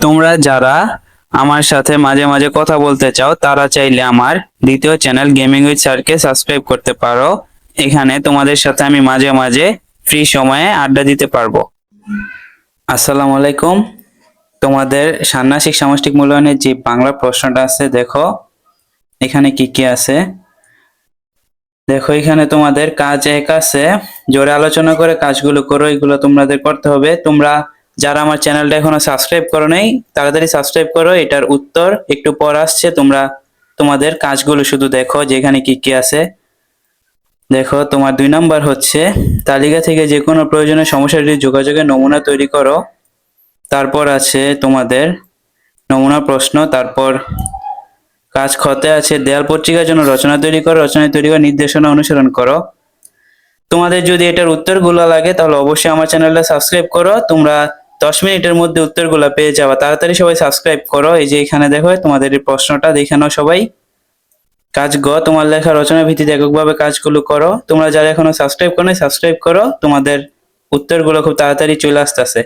তোমরা যারা আমার সাথে মাঝে মাঝে কথা বলতে চাও, তারা চাইলে আমার দ্বিতীয় চ্যানেল গেমিং উইথ স্যারকে সাবস্ক্রাইব করতে পারো। এখানে তোমাদের সাথে আমি মাঝে মাঝে ফ্রি সময়ে আড্ডা দিতে পারব। আসসালামু আলাইকুম। তোমাদের ষান্মাসিক সামষ্টিক মূল্যায়নের যে বাংলা প্রশ্নটা আছে, দেখো। এখানে কি কি আছে? দেখো, এখানে তোমাদের কাজ এক আছে। জোরে আলোচনা করে কাজগুলো করো, এগুলো তোমাদের করতে হবে। তোমরা যারা আমার চ্যানেলটা এখনও সাবস্ক্রাইব করো নাই, তাড়াতাড়ি সাবস্ক্রাইব করো, এটার উত্তর একটু পর আসছে, তোমরা তোমাদের কাজগুলো শুধু দেখো যে এখানে কি কি আছে। দেখো, তোমার দুই নাম্বার হচ্ছে, তালিকা থেকে যে কোনো প্রয়োজনীয় সমস্যাটি যোগাযোগের নমুনা তৈরি করো। তারপর আছে তোমাদের নমুনা প্রশ্ন, তারপর কাজ খতে আছে, দেয়াল পত্রিকার জন্য রচনা তৈরি করো, রচনা তৈরি করে নির্দেশনা অনুসরণ করো। তোমাদের যদি এটার উত্তরগুলো লাগে, তাহলে অবশ্যই আমার চ্যানেলটা সাবস্ক্রাইব করো, তোমরা দশ মিনিটের মধ্যে উত্তরগুলো পেয়ে যাওয়া। তাড়াতাড়ি সবাই সাবস্ক্রাইব করো। এই যে এখানে দেখো, তোমাদের এই প্রশ্নটা দেখে নাও সবাই। কাজ গ, তোমার লেখা রচনা ভিত্তিতে এককভাবে কাজগুলো করো। তোমরা যারা এখনও সাবস্ক্রাইব করো সাবস্ক্রাইব করো। তোমাদের উত্তরগুলো খুব তাড়াতাড়ি চলে আসতেছে।